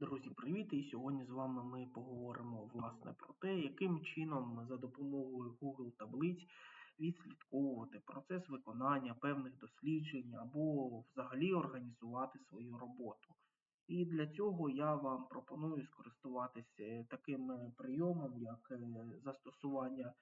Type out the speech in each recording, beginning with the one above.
Друзі, привіт! І сьогодні з вами ми поговоримо власне про те, яким чином за допомогою Google таблиць відслідковувати процес виконання певних досліджень або взагалі організувати свою роботу. І для цього я вам пропоную скористуватися таким е, прийомом, як е, застосування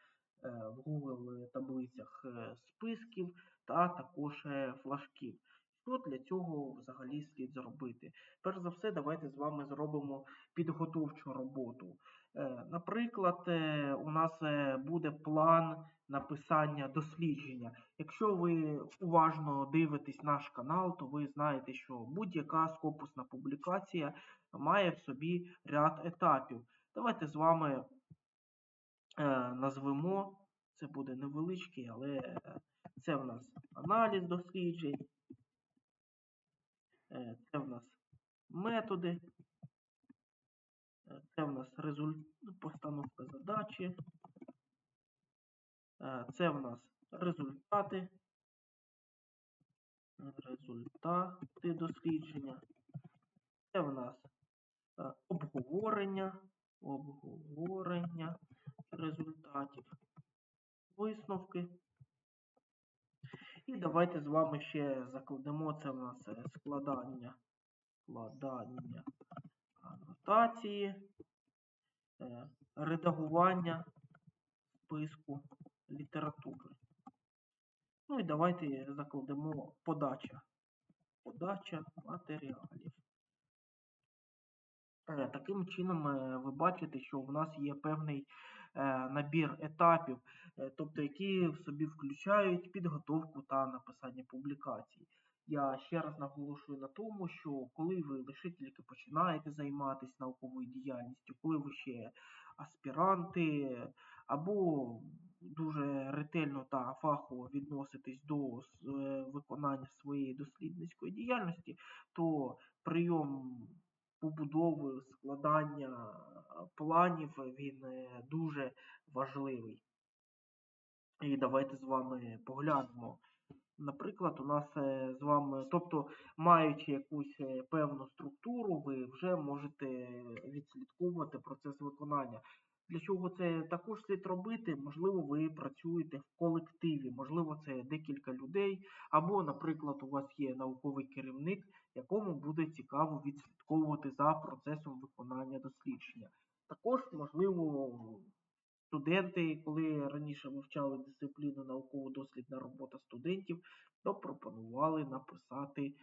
е, в Google таблицях е, списків та також е, флажків. Що для цього взагалі слід зробити? Перш за все, давайте з вами зробимо підготовчу роботу. Е, Наприклад, е, у нас е, буде план написання дослідження. Якщо ви уважно дивитесь наш канал, то ви знаєте, що будь-яка скопусна публікація має в собі ряд етапів. Давайте з вами назвемо, це буде невеличкий, але це в нас аналіз досліджень. Е, Це в нас методи. Е, Це в нас результ... постановка задачі. Е, Це в нас результати. Результати дослідження. Це в нас обговорення. Обговорення результатів. Висновки. І давайте з вами ще закладемо це в нас складання, складання анотації, е, редагування списку літератури. Ну і давайте закладемо подача. Подача матеріалів. Е, Таким чином е, ви бачите, що в нас є певний набір етапів, е, тобто які в собі включають підготовку та написання публікацій. Я ще раз наголошую на тому, що коли ви лише тільки починаєте займатися науковою діяльністю, коли ви ще аспіранти або дуже ретельно та фахово відноситесь до е, виконання своєї дослідницької діяльності, то прийом побудови, складання е, планів він е, дуже важливий. І давайте з вами поглянемо. Наприклад, у нас е, з вами, тобто, маючи якусь е, певну структуру, ви вже можете відслідковувати процес виконання. Для чого це також слід робити? Можливо, ви працюєте в колективі, можливо, це декілька людей, або, наприклад, у вас є науковий керівник, якому буде цікаво відслідковувати за процесом виконання дослідження. Також, можливо, студенти, коли раніше вивчали дисципліну науково-дослідна робота студентів, то пропонували написати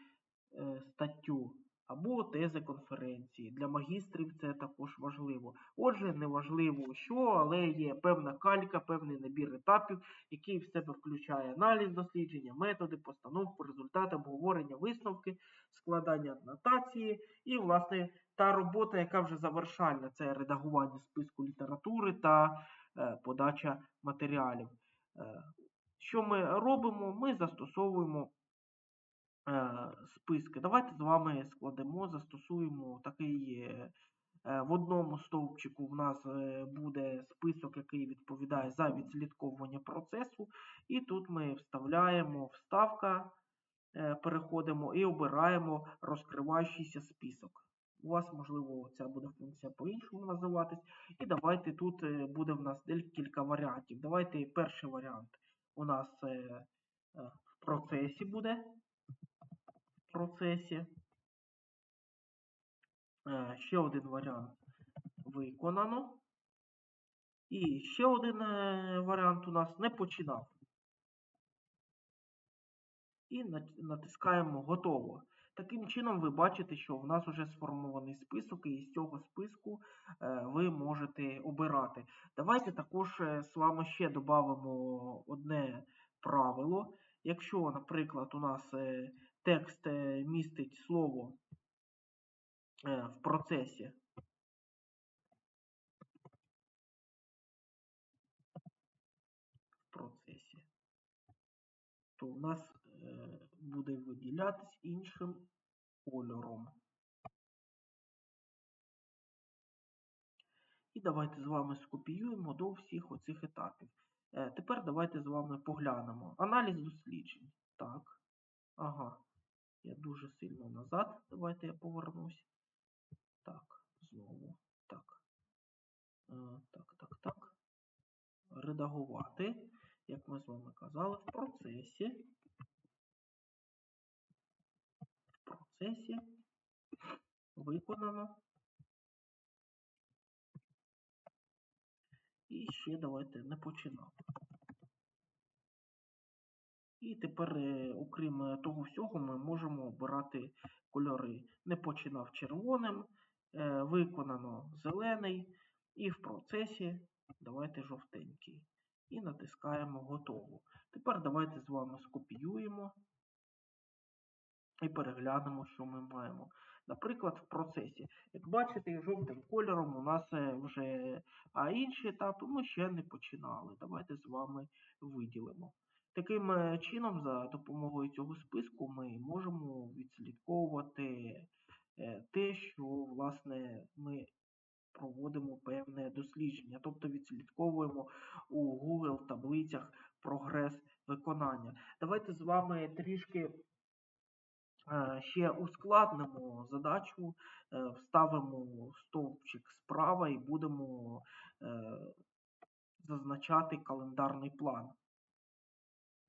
е, статтю або тези конференції. Для магістрів це також важливо. Отже, не важливо що, але є певна калька, певний набір етапів, який в себе включає аналіз дослідження, методи, постановку, результати, обговорення, висновки, складання анотації і, власне, та робота, яка вже завершальна, це редагування списку літератури та е, подача матеріалів. Е, Що ми робимо? Ми застосовуємо списки. Давайте з вами складемо, застосуємо такий. е, е, В одному стовпчику в нас е, буде список, який відповідає за відслідковування процесу, і тут ми вставляємо вставка, е, переходимо і обираємо розкриваючийся список. У вас, можливо, ця буде функція по-іншому називатись. І давайте тут е, буде в нас декілька варіантів. Давайте перший варіант у нас е, е, в процесі буде. Процесі. Е, Ще один варіант виконано. І ще один е, варіант у нас не починав. І натискаємо готово. Таким чином ви бачите, що в нас вже сформований список, і з цього списку е, ви можете обирати. Давайте також з вами ще додамо одне правило. Якщо, наприклад, у нас е, текст е, містить слово е, в процесі, процесі, то у нас буде виділятись іншим кольором. І давайте з вами скопіюємо до всіх оцих етапів. Е, тепер давайте з вами поглянемо. Аналіз досліджень. Так. Ага. Я дуже сильно назад. Давайте я повернусь. Так, знову. Так. Е, так, так, так. Редагувати, як ми з вами казали, в процесі. В процесі виконано І ще давайте не починав. І тепер, е, окрім е, того всього, ми можемо обирати кольори. Не починав червоним, е, виконано зелений, і в процесі давайте жовтенький. І натискаємо готово. Тепер давайте з вами скопіюємо і переглянемо, що ми маємо. Наприклад, в процесі. Як бачите, жовтим кольором у нас е, вже а інші етапи ми ще не починали. Давайте з вами виділимо. Таким е, чином, за допомогою цього списку, ми можемо відслідковувати е, те, що власне ми проводимо певне дослідження, тобто відслідковуємо у Google таблицях прогрес виконання. Давайте з вами трішки ще ускладнимо задачу, е, вставимо стовпчик справа і будемо зазначати календарний план.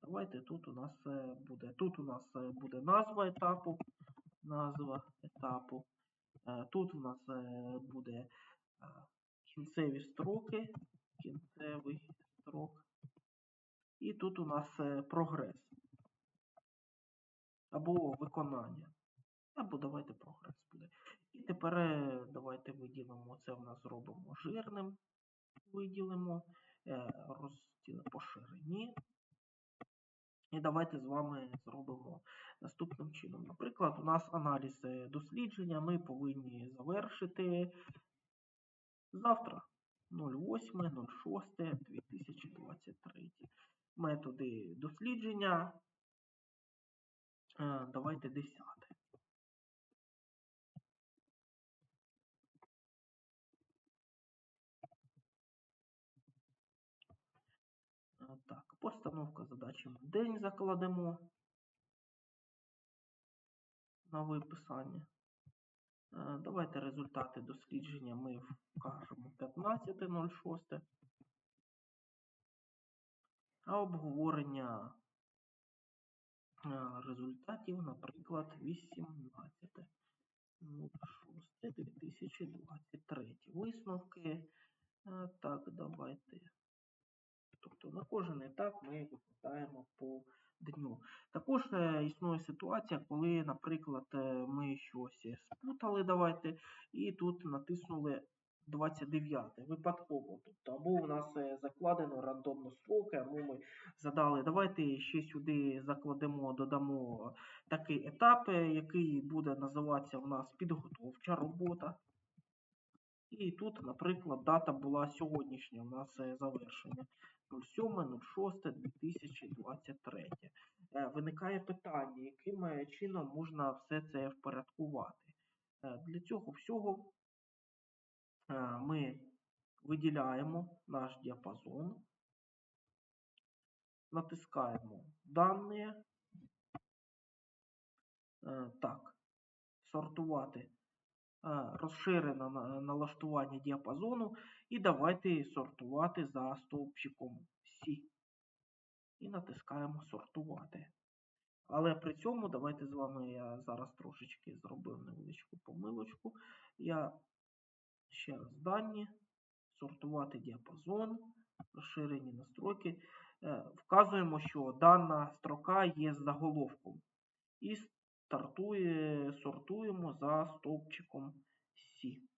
Давайте тут у нас е, буде. Тут у нас е, буде назва етапу. Назва етапу. Е, тут у нас буде кінцеві строки. Кінцевий строк. І тут у нас прогрес. Або виконання. Або давайте прогрес буде. І тепер давайте виділимо це в нас зробимо жирним. Виділимо розділ по ширині. І давайте з вами зробимо наступним чином. Наприклад, у нас аналіз е, дослідження ми повинні завершити завтра 08.06.2023. Методи дослідження. Е, давайте 10. Так, постановка задачі ми день закладемо на виписання. Е, давайте результати дослідження ми вкажемо 15.06. А обговорення е, результатів, наприклад, 18.06.2023. Висновки. Е, так, давайте Тобто на кожен етап ми викладаємо по дню. Також е, існує ситуація, коли, наприклад, е, ми щось спутали, давайте, і тут натиснули 29 випадково. Тобто, Або у нас е, закладено рандомно строки, або ми задали, давайте ще сюди закладемо, додамо такий етап, який буде називатися у нас підготовча робота. І тут, наприклад, дата була сьогоднішня у нас завершення. 07.06.2023. Е, виникає питання, яким е, чином можна все це впорядкувати. Е, для цього всього ми виділяємо наш діапазон, натискаємо дані. Так, сортувати розширене налаштування діапазону і давайте сортувати за стовпчиком C. І натискаємо сортувати. Але при цьому давайте з вами я зараз трошечки зробив невеличку помилочку. Я ще раз дані, сортувати діапазон, розширені настройки. Е, вказуємо, що дана строка є заголовком. І стартує, сортуємо за стовпчиком Сі.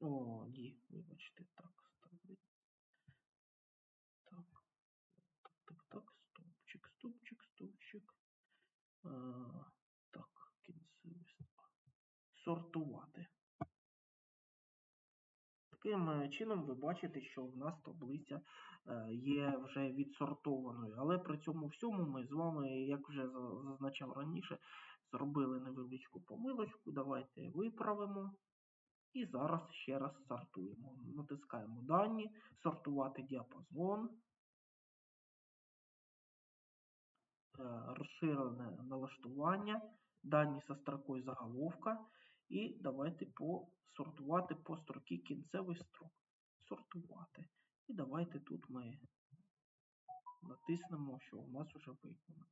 О, ні, вибачте, так. Так, так, так, так, стовпчик, стовпчик, стовпчик. А, так, кінцевий Сортувати. Таким е, чином ви бачите, що в нас таблиця е, є вже відсортованою. Але при цьому всьому ми з вами, як вже зазначав раніше, зробили невеличку помилочку. Давайте виправимо. І зараз ще раз сортуємо. Натискаємо дані, сортувати діапазон, е, розширене налаштування, дані со строкою заголовка. І давайте посортувати по строки кінцевий строк. сортувати. І давайте тут ми натиснемо, що у нас вже виконано.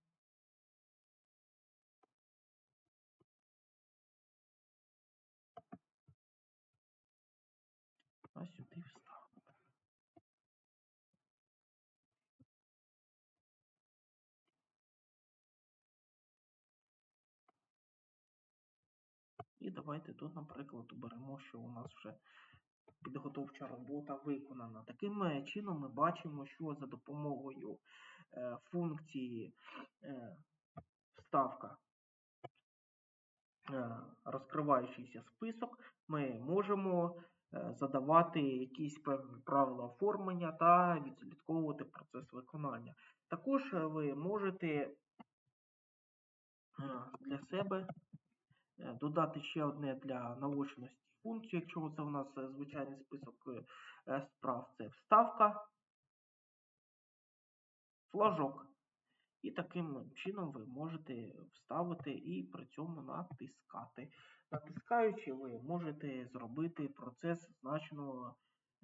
Давайте тут, наприклад, оберемо, що у нас вже підготовча робота виконана. Таким е, чином ми бачимо, що за допомогою е, функції е, вставка розкриваючийся список, ми можемо задавати якісь певні правила оформлення та відслідковувати процес виконання. Також ви можете для себе додати ще одне для наочності функцію, якщо це у нас е, звичайний список е, е, справ, це вставка, флажок. І таким чином ви можете вставити і при цьому натискати. Натискаючи, ви можете зробити процес значно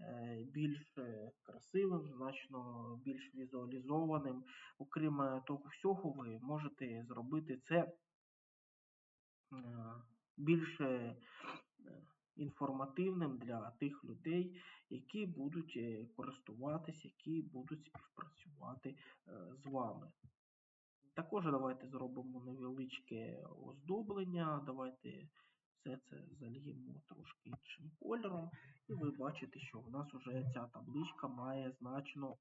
е, більш е, красивим, значно більш візуалізованим. Окрім е, того всього, ви можете зробити це е, більш е, інформативним для тих людей, які будуть е, користуватися, які будуть співпрацювати е, з вами. Також давайте зробимо невеличке оздоблення. Давайте все це зальємо трошки іншим кольором. І ви бачите, що в нас вже ця табличка має значно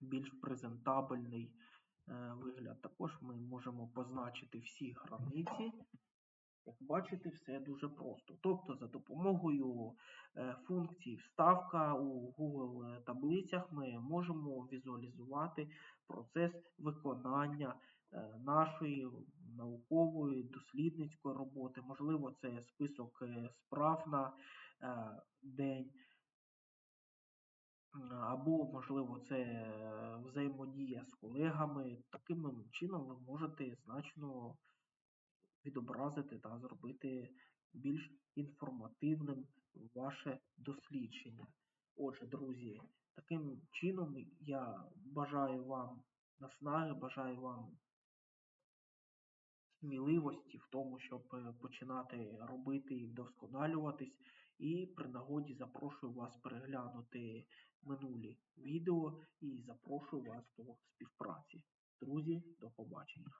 більш презентабельний е, вигляд. Також ми можемо позначити всі границі. Як бачите, все дуже просто. Тобто за допомогою е, функції вставка у Google таблицях ми можемо візуалізувати процес виконання е, нашої наукової дослідницької роботи. Можливо, це список е, справ на е, день. Або, можливо, це е, взаємодія з колегами. Таким чином ви можете значно відобразити та зробити більш інформативним ваше дослідження. Отже, друзі, таким чином я бажаю вам наснаги, бажаю вам сміливості в тому, щоб е, починати робити і вдосконалюватись. І при нагоді запрошую вас переглянути минулі відео і запрошую вас до співпраці. Друзі, до побачення.